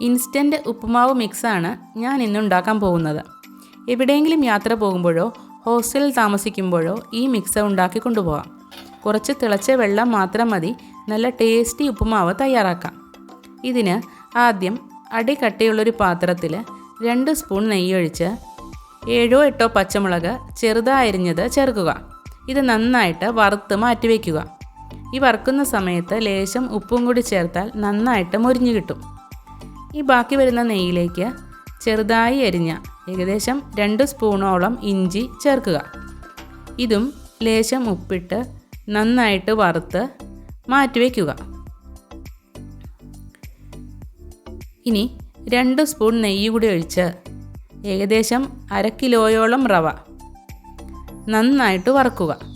Instant ഉപ്പുമാവ് മിക്സാണ് ഞാൻ ഇന്ന് ഉണ്ടാക്കാൻ പോകുന്നത്. എവിടെയെങ്കിലും യാത്ര പോകുമ്പോഴോ ഹോസ്റ്റലിൽ താമസിക്കുമ്പോഴോ ഈ മിക്സ് ഉണ്ടാക്കി കൊണ്ടുപോകാം. കുറച്ച് തിളച്ച വെള്ളം മാത്രം മതി നല്ല ടേസ്റ്റി ഉപ്പുമാവ് തയ്യാറാക്കാം. ഇതിന് ആദ്യം അടി കട്ടിയുള്ളൊരു പാത്രത്തിൽ രണ്ട് സ്പൂൺ നെയ്യൊഴിച്ച് ഏഴോ എട്ടോ പച്ചമുളക് ചെറുതായരിഞ്ഞത് ചേർക്കുക. ഇത് നന്നായിട്ട് വറുത്ത് മാറ്റിവെക്കുക ഈ വറുക്കുന്ന സമയത്ത് ലേശം ഉപ്പും കൂടി ചേർത്താൽ നന്നായിട്ട് മുരിഞ്ഞു കിട്ടും. ഈ ബാക്കി വരുന്ന നെയ്യിലേക്ക് ചെറുതായി അരിഞ്ഞ ഏകദേശം രണ്ട് സ്പൂണോളം ഇഞ്ചി ചേർക്കുക. ഇതും ലേശം ഉപ്പിട്ട് നന്നായിട്ട് വറുത്ത് മാറ്റിവെക്കുക. ഇനി രണ്ട് സ്പൂൺ നെയ്യ് കൂടി ഒഴിച്ച് ഏകദേശം അര കിലോയോളം റവ നന്നായിട്ട് വറക്കുക.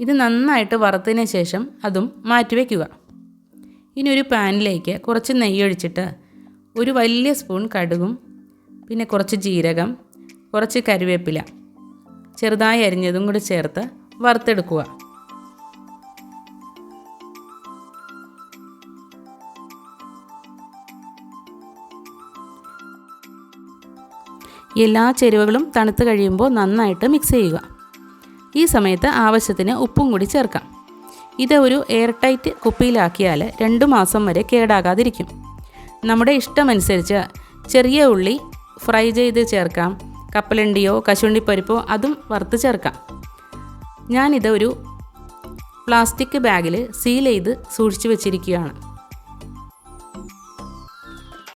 ഇത് നന്നായിട്ട് വറുത്തതിന് ശേഷം അതും മാറ്റിവെക്കുക ഇനി ഒരു പാനിലേക്ക് കുറച്ച് നെയ്യൊഴിച്ചിട്ട് ഒരു വലിയ സ്പൂൺ കടുകും പിന്നെ കുറച്ച് ജീരകം കുറച്ച് കറിവേപ്പില ചെറുതായി അരിഞ്ഞതും കൂടി ചേർത്ത് വറുത്തെടുക്കുക. എല്ലാ ചേരുവകളും തണുത്ത് കഴിയുമ്പോൾ നന്നായിട്ട് മിക്സ് ചെയ്യുക. ഈ സമയത്ത് ആവശ്യത്തിന് ഉപ്പും കൂടി ചേർക്കാം. ഇത് ഒരു എയർ ടൈറ്റ് കുപ്പിയിലാക്കിയാൽ രണ്ട് മാസം വരെ കേടാകാതിരിക്കും. നമ്മുടെ ഇഷ്ടമനുസരിച്ച് ചെറിയ ഉള്ളി ഫ്രൈ ചെയ്ത് ചേർക്കാം. കപ്പലണ്ടിയോ കശുവണ്ടിപ്പരിപ്പോ അതും വറുത്ത് ചേർക്കാം. ഞാനിത് ഒരു പ്ലാസ്റ്റിക് ബാഗിൽ സീൽ ചെയ്ത് സൂക്ഷിച്ചു വെച്ചിരിക്കുകയാണ്.